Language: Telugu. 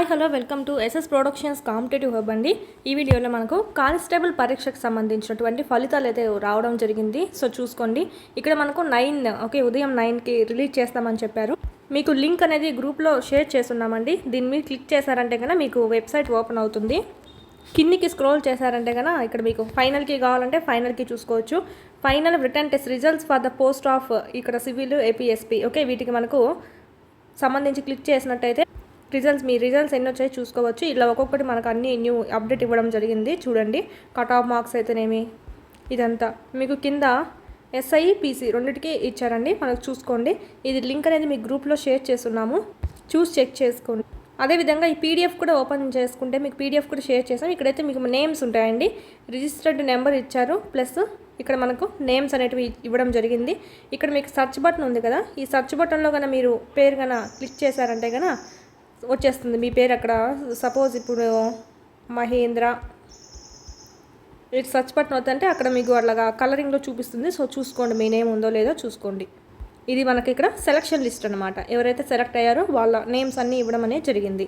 Hi hello welcome to SS productions competitive hub అండి ఈ వీడియోలో మనకు కానిస్టేబుల్ పరీక్షకు సంబంధించినటువంటి ఫలితాలు అయితే రావడం జరిగింది. సో చూసుకోండి. ఇక్కడ మనకు నైన్ ఓకే ఉదయం నైన్కి రిలీజ్ చేస్తామని చెప్పారు. మీకు లింక్ అనేది గ్రూప్లో షేర్ చేస్తున్నామండి. దీని మీద క్లిక్ చేశారంటే కనుక మీకు వెబ్సైట్ ఓపెన్ అవుతుంది. కిందికి స్క్రోల్ చేశారంటే కనుక ఇక్కడ మీకు ఫైనల్కి కావాలంటే ఫైనల్కి చూసుకోవచ్చు. Final return test results for the post of ఇక్కడ సివిల్ ఏపీఎస్పీ ఓకే వీటికి మనకు సంబంధించి క్లిక్ చేసినట్టయితే రిజల్ట్స్ మీ రిజల్ట్స్ ఎన్ని వచ్చాయో చూసుకోవచ్చు. ఇలా ఒక్కొక్కటి మనకు అన్ని న్యూ అప్డేట్ ఇవ్వడం జరిగింది. చూడండి. కట్ ఆఫ్ మార్క్స్ అయితేనేమి? ఇదంతా. మీకు కింద ఎస్ఐ పీసీ రెండింటికి ఇచ్చారండి. మనకు చూసుకోండి. ఇది లింక్ అనేది మీ గ్రూప్లో షేర్ చేస్తున్నాము. చూసి చెక్ చేసుకోండి. అదేవిధంగా ఈ పీడిఎఫ్ కూడా ఓపెన్ చేసుకుంటే మీకు పీడిఎఫ్ కూడా షేర్ చేసాం ఇక్కడైతే మీకు నేమ్స్ ఉంటాయండి. రిజిస్టర్డ్ నెంబర్ ఇచ్చారు. ప్లస్ ఇక్కడ మనకు నేమ్స్ అనేటివి ఇవ్వడం జరిగింది. ఇక్కడ మీకు సెర్చ్ బటన్ ఉంది కదా. ఈ సెర్చ్ బటన్లో కనుక మీరు పేరు కనుక క్లిక్ చేశారంటే కనుక వచ్చేస్తుంది. మీ పేరు అక్కడ. సపోజ్ ఇప్పుడు మహేంద్ర ఇటు సర్చ్ బటన్ వద్దంటే అక్కడ మీకు అట్లాగా కలరింగ్లో చూపిస్తుంది. సో చూసుకోండి మీ నేమ్ ఉందో లేదో చూసుకోండి. ఇది మనకి ఇక్కడ సెలక్షన్ లిస్ట్ అనమాట ఎవరైతే సెలెక్ట్ అయ్యారో వాళ్ళ నేమ్స్ అన్నీ ఇవ్వడం అనేది జరిగింది.